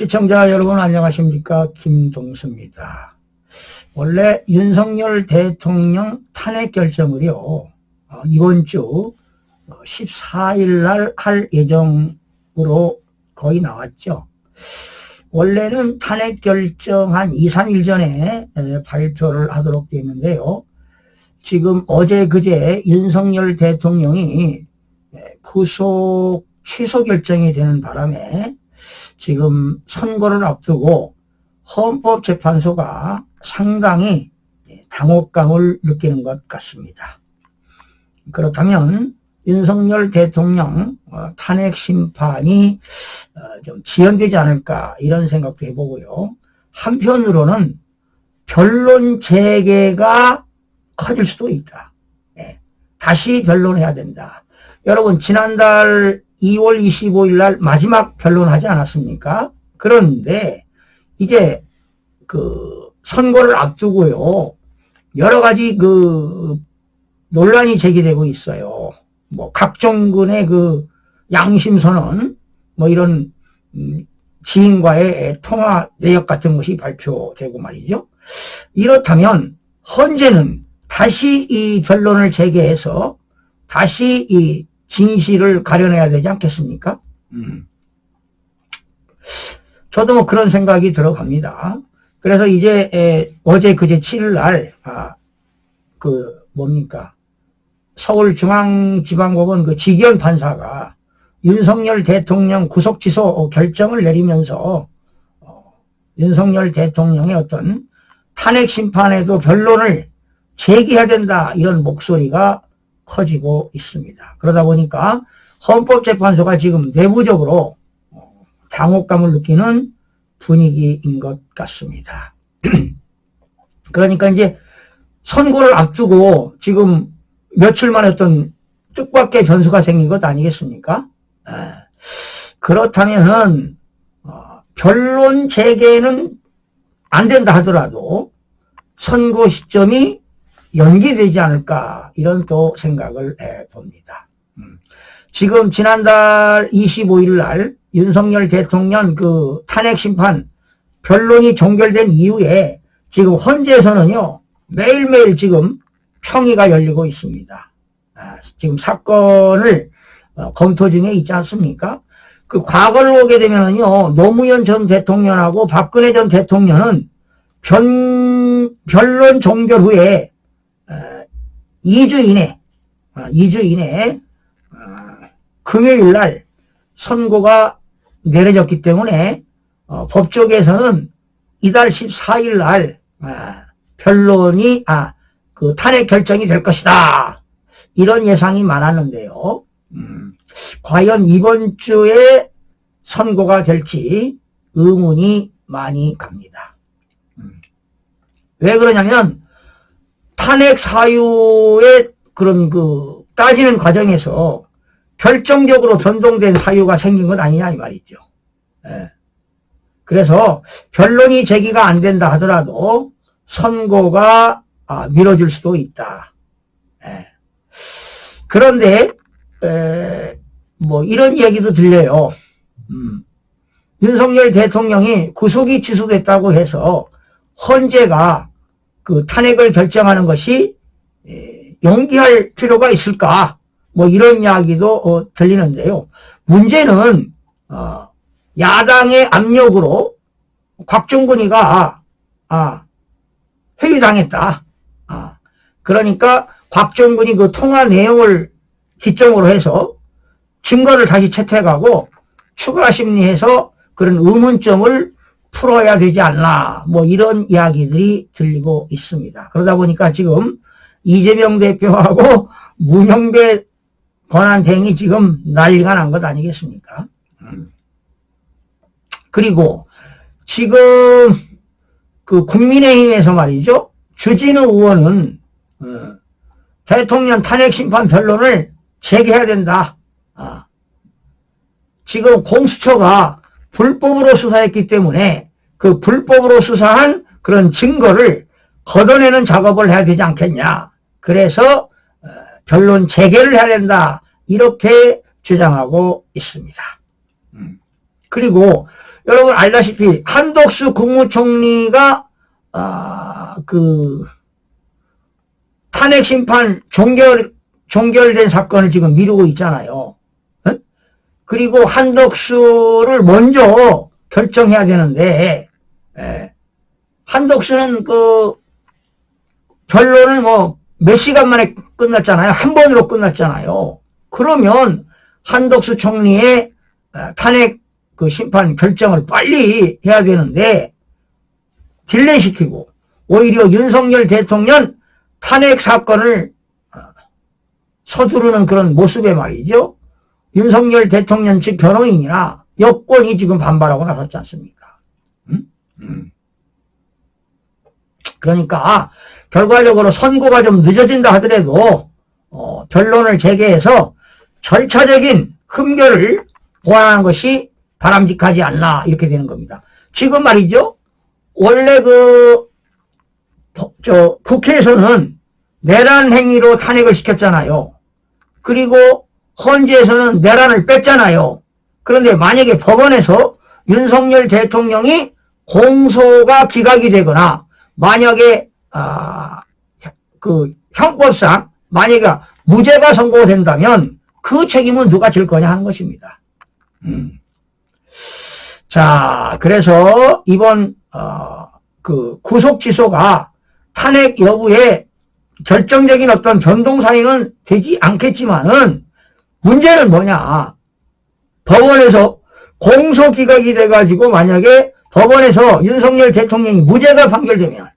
시청자 여러분 안녕하십니까 김동수입니다. 원래 윤석열 대통령 탄핵 결정을요 어, 이번 주 14일 날 할 예정으로 거의 나왔죠. 원래는 탄핵 결정 한 2, 3일 전에 에, 발표를 하도록 되어 있는데요. 지금 어제 그제 윤석열 대통령이 에, 구속 취소 결정이 되는 바람에 지금 선거를 앞두고 헌법재판소가 상당히 당혹감을 느끼는 것 같습니다. 그렇다면 윤석열 대통령 어, 탄핵 심판이 어, 좀 지연되지 않을까 이런 생각도 해보고요. 한편으로는 변론 재개가 커질 수도 있다. 예, 다시 변론해야 된다. 여러분 지난달 2월 25일 날 마지막 변론하지 않았습니까? 그런데 이제 그 선거를 앞두고요. 여러 가지 그 논란이 제기되고 있어요. 뭐 각종군의 그 양심 선언 뭐 이런 음, 지인과의 통화 내역 같은 것이 발표되고 말이죠. 이렇다면 헌재는 다시 이 변론을 재개해서 다시 이 진실을 가려내야 되지 않겠습니까? 음. 저도 뭐 그런 생각이 들어갑니다. 그래서 이제 에, 어제 그제 7일 날, 아, 그 뭡니까 서울중앙지방법원 그 지기현 판사가 윤석열 대통령 구속 취소 결정을 내리면서 어, 윤석열 대통령의 어떤 탄핵 심판에도 변론을 제기해야 된다 이런 목소리가 커지고 있습니다. 그러다 보니까 헌법재판소가 지금 내부적으로 어, 당혹감을 느끼는 분위기인 것 같습니다. 그러니까 이제 선거를 앞두고 지금 며칠만 했던 뜻밖의 변수가 생긴 것 아니겠습니까? 에. 그렇다면은 어, 변론 재개는 안 된다 하더라도 선거 시점이 연기되지 않을까 이런 또 생각을 해봅니다. 음. 지금 지난달 25일 날 윤석열 대통령 그 탄핵 심판 변론이 종결된 이후에 지금 헌재에서는요 매일매일 지금 평의가 열리고 있습니다. 아, 지금 사건을 어, 검토 중에 있지 않습니까? 그 과거를 보게 되면요 노무현 전 대통령하고 박근혜 전 대통령은 변, 변론 종결 후에 2주 이내, 2주 어, 이내 어, 금요일 날 선고가 내려졌기 때문에 어, 법조계에서는 이달 14일 날 아, 변론이 아, 그 탄핵 결정이 될 것이다. 이런 예상이 많았는데요. 음, 과연 이번 주에 선고가 될지 의문이 많이 갑니다. 음. 왜 그러냐면 탄핵 사유의 그런 그 따지는 과정에서 결정적으로 변동된 사유가 생긴 것 아니냐 이 말이죠. 예. 그래서 변론이 제기가 안 된다 하더라도 선고가 아, 미뤄질 수도 있다. 예. 그런데 에, 뭐 이런 이야기도 들려요. 음. 윤석열 대통령이 구속이 취소됐다고 해서 헌재가 그 탄핵을 결정하는 것이 연기할 필요가 있을까? 뭐 이런 이야기도 어, 들리는데요. 문제는 어, 야당의 압력으로 곽종근이가 아, 회유당했다. 아, 그러니까 곽종근이 그 통화 내용을 기점으로 해서 증거를 다시 채택하고 추가 심리해서 그런 의문점을 풀어야 되지 않나 뭐 이런 이야기들이 들리고 있습니다. 그러다 보니까 지금 이재명 대표하고 문영배 권한대행이 지금 난리가 난 것 아니겠습니까? 음. 그리고 지금 그 국민의힘에서 말이죠. 주진우 의원은 어, 대통령 탄핵 심판 변론을 재개해야 된다. 아. 지금 공수처가 불법으로 수사했기 때문에 그 불법으로 수사한 그런 증거를 걷어내는 작업을 해야 되지 않겠냐. 그래서 어, 변론 재개를 해야 된다. 이렇게 주장하고 있습니다. 음. 그리고 여러분 알다시피 한덕수 국무총리가 아, 그 탄핵 심판 종결 종결된 사건을 지금 미루고 있잖아요. 응? 그리고 한덕수를 먼저 결정해야 되는데 에, 한덕수는 그 결론을 뭐 몇 시간 만에 끝났잖아요. 한 번으로 끝났잖아요. 그러면 한덕수 총리의 어, 탄핵 그 심판 결정을 빨리 해야 되는데 딜레이시키고 오히려 윤석열 대통령 탄핵 사건을 어, 서두르는 그런 모습에 말이죠. 윤석열 대통령 측 변호인이나 여권이 지금 반발하고 나섰지 않습니까? 그러니까 결과적으로 선고가 좀 늦어진다 하더라도 어, 결론을 제기해서 절차적인 흠결을 보완하는 것이 바람직하지 않나 이렇게 되는 겁니다. 지금 말이죠. 원래 그, 저, 국회에서는 내란 행위로 탄핵을 시켰잖아요. 그리고 헌재에서는 내란을 뺐잖아요. 그런데 만약에 법원에서 윤석열 대통령이 공소가 기각이 되거나 만약에 아, 그 형법상 만약에 무죄가 선고된다면 그 책임은 누가 질 거냐 하는 것입니다. 음. 자, 그래서 이번 어, 그 구속 취소가 탄핵 여부에 결정적인 어떤 변동 사인은 되지 않겠지만은 문제는 뭐냐? 법원에서 공소 기각이 돼가지고 만약에 법원에서 윤석열 대통령이 무죄가 판결되면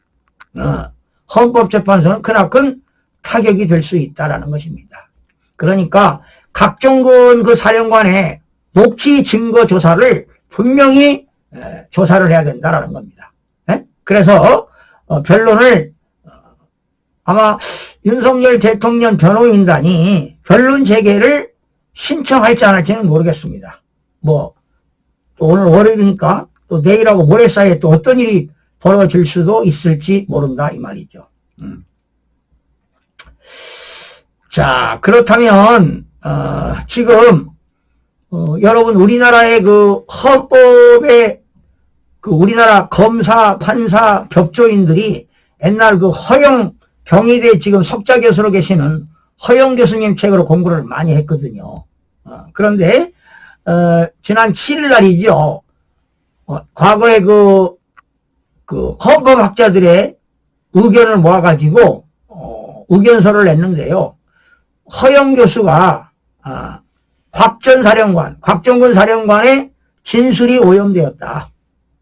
어, 헌법재판소는 크나큰 타격이 될 수 있다라는 것입니다. 그러니까 각종근 그 사령관의 녹취 증거 조사를 분명히 에, 조사를 해야 된다라는 겁니다. 에? 그래서 어, 변론을 어, 아마 윤석열 대통령 변호인단이 변론 재개를 신청할지 안 할지는 모르겠습니다. 뭐 오늘 월요일이니까 또 내일하고 모레 사이에 또 어떤 일이 벌어질 수도 있을지 모른다 이 말이죠. 음. 자 그렇다면 어, 지금 어, 여러분 우리나라의 그 헌법의 그 우리나라 검사, 판사, 법조인들이 옛날 그 허영 경희대 지금 석자 교수로 계시는 허영 교수님 책으로 공부를 많이 했거든요. 어, 그런데 어, 지난 7일 날이죠. 어, 과거에 그, 그 헌법학자들의 의견을 모아가지고 어, 의견서를 냈는데요. 허영 교수가 아, 곽전 사령관, 곽정근 사령관의 진술이 오염되었다.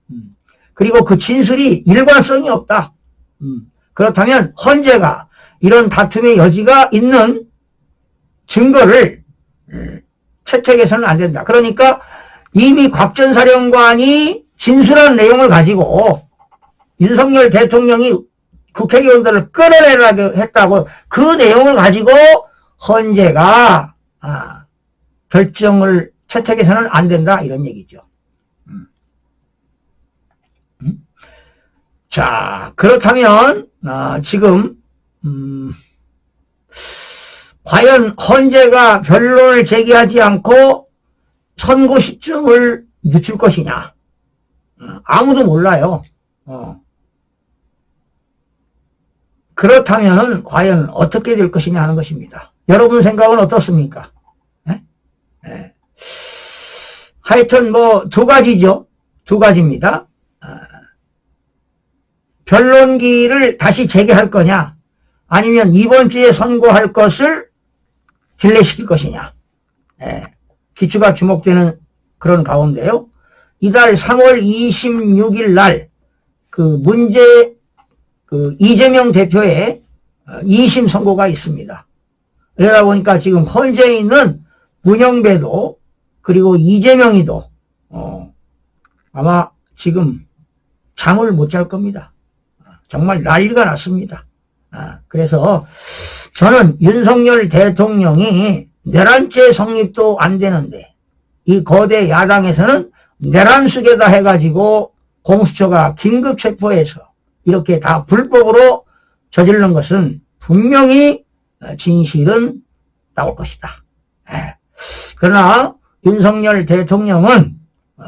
음, 그리고 그 진술이 일관성이 없다. 음, 그렇다면 헌재가 이런 다툼의 여지가 있는 증거를 음, 채택해서는 안 된다. 그러니까 이미 곽 전 사령관이 진술한 내용을 가지고 윤석열 대통령이 국회의원들을 끌어내라고 했다고 그 내용을 가지고 헌재가 아, 결정을 채택해서는 안 된다 이런 얘기죠. 음. 음? 자 그렇다면 아, 지금 음, 과연 헌재가 변론을 제기하지 않고 선고 시점을 늦출 것이냐 어, 아무도 몰라요. 어. 그렇다면 과연 어떻게 될 것이냐 하는 것입니다. 여러분 생각은 어떻습니까? 네? 네. 하여튼 뭐 두 가지죠. 두 가지입니다. 아, 변론기를 다시 재개할 거냐 아니면 이번 주에 선고할 것을 딜레시킬 것이냐 네. 기초가 주목되는 그런 가운데요. 이달 3월 26일 날 그 문제 그 이재명 대표의 2심 선고가 있습니다. 그러다 보니까 지금 헌재에 있는 문영배도 그리고 이재명이도 어 아마 지금 잠을 못 잘 겁니다. 정말 난리가 났습니다. 아, 그래서 저는 윤석열 대통령이 내란죄 성립도 안 되는데 이 거대 야당에서는 내란 수계다 해가지고 공수처가 긴급 체포해서 이렇게 다 불법으로 저지른 것은 분명히 진실은 나올 것이다. 예. 그러나 윤석열 대통령은 어,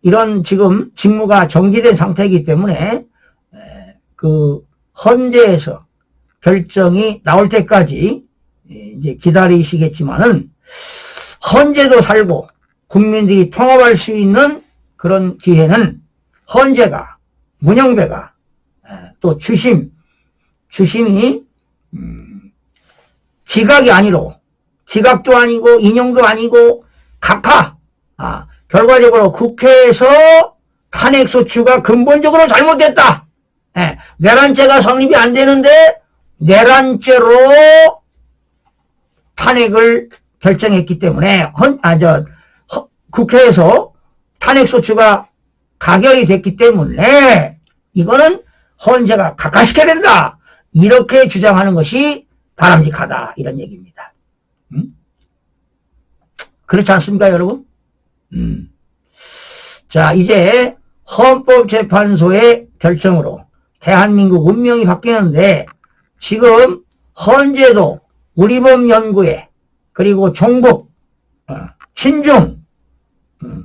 이런 지금 직무가 정지된 상태이기 때문에 에, 그 헌재에서 결정이 나올 때까지 이제 기다리시겠지만은 헌재도 살고 국민들이 통합할 수 있는 그런 기회는 헌재가 문영배가 에, 또 주심 주심이 음, 기각이 아니로 기각도 아니고 인용도 아니고 각하 아, 결과적으로 국회에서 탄핵소추가 근본적으로 잘못됐다. 예, 내란죄가 성립이 안 되는데 내란죄로 탄핵을 결정했기 때문에 헌, 아, 저, 허- 국회에서 탄핵소추가 가결이 됐기 때문에 이거는 헌재가 각하시켜야 된다. 이렇게 주장하는 것이 바람직하다. 이런 얘기입니다. 음? 그렇지 않습니까, 여러분? 음. 자, 이제 헌법재판소의 결정으로 대한민국 운명이 바뀌는데 지금 헌재도 우리법 연구회 그리고 종북, 어, 신중 음,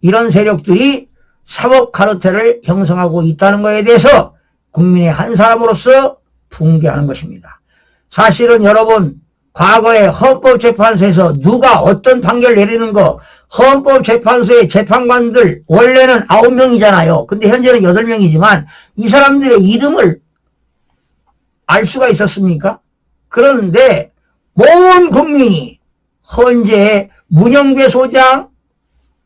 이런 세력들이 사법 카르텔을 형성하고 있다는 것에 대해서 국민의 한 사람으로서 붕괴하는 것입니다. 사실은 여러분 과거에 헌법재판소에서 누가 어떤 판결 내리는 거 헌법재판소의 재판관들 원래는 9명이잖아요. 근데 현재는 8명이지만 이 사람들의 이름을 알 수가 있었습니까? 그런데 모든 국민이 헌재의 문영배 소장,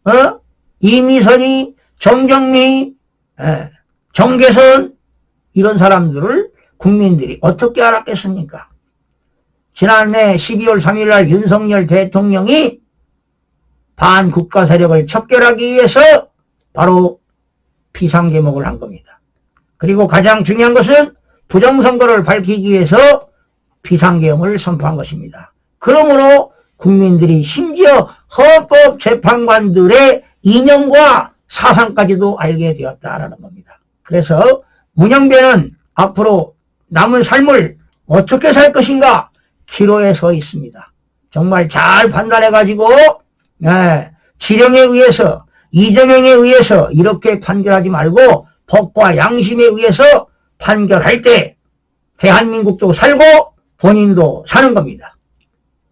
어? 이미선이, 정정미, 에, 정계선 이런 사람들을 국민들이 어떻게 알았겠습니까? 지난해 12월 3일 날 윤석열 대통령이 반국가 세력을 척결하기 위해서 바로 비상 제목을 한 겁니다. 그리고 가장 중요한 것은 부정선거를 밝히기 위해서 비상계엄을 선포한 것입니다. 그러므로 국민들이 심지어 헌법재판관들의 이념과 사상까지도 알게 되었다라는 겁니다. 그래서 문영배는 앞으로 남은 삶을 어떻게 살 것인가 기로에 서 있습니다. 정말 잘 판단해가지고 예, 지령에 의해서 이재명에 의해서 이렇게 판결하지 말고 법과 양심에 의해서 판결할 때 대한민국도 살고 본인도 사는 겁니다.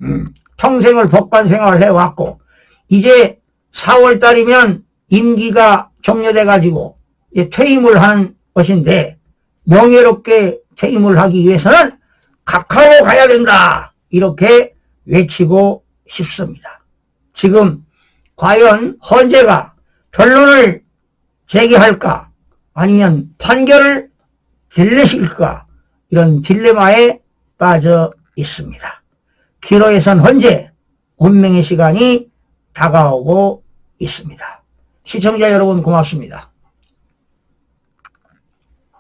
음, 평생을 법관 생활을 해왔고 이제 4월 달이면 임기가 종료돼 가지고 퇴임을 하는 것인데 명예롭게 퇴임을 하기 위해서는 각하로 가야 된다 이렇게 외치고 싶습니다. 지금 과연 헌재가 결론을 제기할까 아니면 판결을 딜레실까 이런 딜레마에 빠져 있습니다. 기로에선 헌재 운명의 시간이 다가오고 있습니다. 시청자 여러분 고맙습니다.